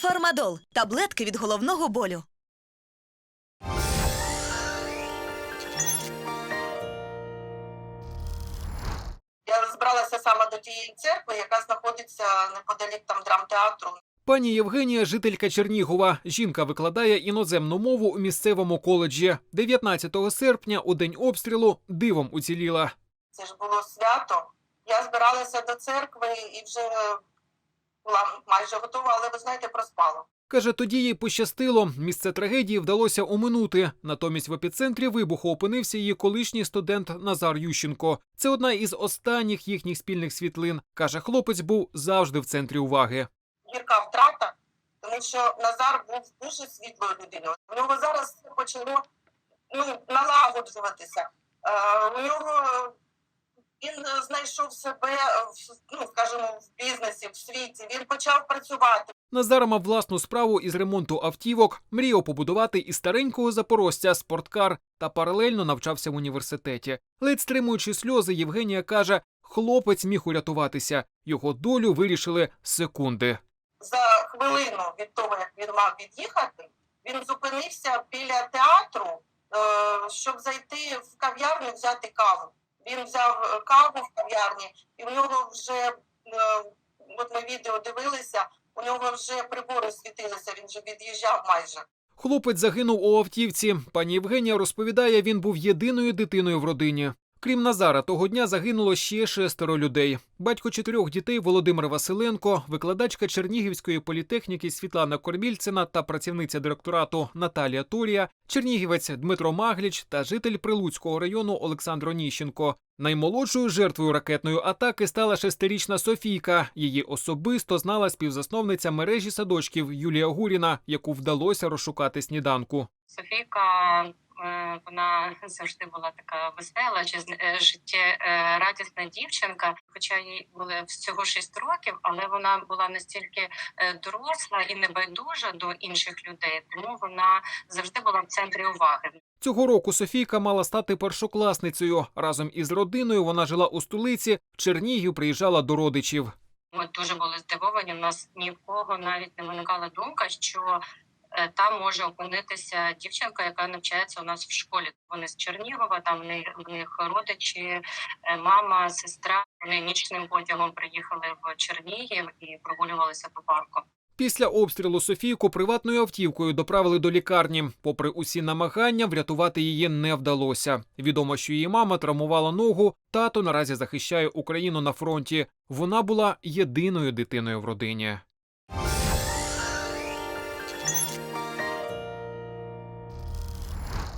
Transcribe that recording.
Фармадол таблетки від головного болю. Я збиралася саме до тієї церкви, яка знаходиться неподалік там драмтеатру. Пані Євгенія, жителька Чернігова. Жінка викладає іноземну мову у місцевому коледжі. 19 серпня, у день обстрілу, дивом уціліла. Це ж було свято. Я збиралася до церкви і вже була майже готова, але ви знаєте, проспала. Каже, тоді їй пощастило. Місце трагедії вдалося оминути. Натомість в епіцентрі вибуху опинився її колишній студент Назар Ющенко. Це одна із останніх їхніх спільних світлин. Каже, хлопець був завжди в центрі уваги. Гірка втрата, тому що Назар був дуже світлою людиною. У нього зараз почало ну, налагоджуватися. Е, у нього він е, знайшов себе ну, скажімо, в бізнесі, в світі. Він почав працювати. Назар мав власну справу із ремонту автівок, мріяв побудувати із старенького запорожця спорткар та паралельно навчався в університеті. Ледь стримуючи сльози, Євгенія каже, хлопець міг урятуватися. Його долю вирішили секунди. за хвилину від того, як він мав від'їхати, він зупинився біля театру, е, щоб зайти в кав'ярню взяти каву. Він взяв е, каву в кав'ярні, і в нього вже відео дивилися. У нього вже прибори світилися. Він вже від'їжджав майже. Хлопець загинув у автівці. Пані Євгенія розповідає, він був єдиною дитиною в родині. Крім Назара, того дня загинуло ще шестеро людей. Батько чотирьох дітей Володимир Василенко, викладачка Чернігівської політехніки Світлана Кормільцина та працівниця директорату Наталія Турія, чернігівець Дмитро Магліч та житель Прилуцького району Олександр Оніщенко. Наймолодшою жертвою ракетної атаки стала шестирічна Софійка. Її особисто знала співзасновниця мережі садочків Юлія Гуріна, яку вдалося розшукати сніданку. Софійка, вона завжди була така весела, життєрадісна дівчинка. Хоча їй було всього 6 років, але вона була настільки е, доросла і небайдужа до інших людей, тому вона завжди була в центрі уваги. Цього року Софійка мала стати першокласницею. Разом із родиною вона жила у столиці. В Чернігів приїжджала до родичів. Ми дуже були здивовані. У нас ні в кого навіть не виникала думка, що е, там може опинитися дівчинка, яка навчається у нас в школі. Вони з Чернігова, там в них родичі, е, мама, сестра. Вони нічним потягом приїхали в Чернігів і прогулювалися по парку. Після обстрілу Софійку приватною автівкою доправили до лікарні. Попри усі намагання, врятувати її не вдалося. Відомо, що її мама травмувала ногу. Тато наразі захищає Україну на фронті. Вона була єдиною дитиною в родині.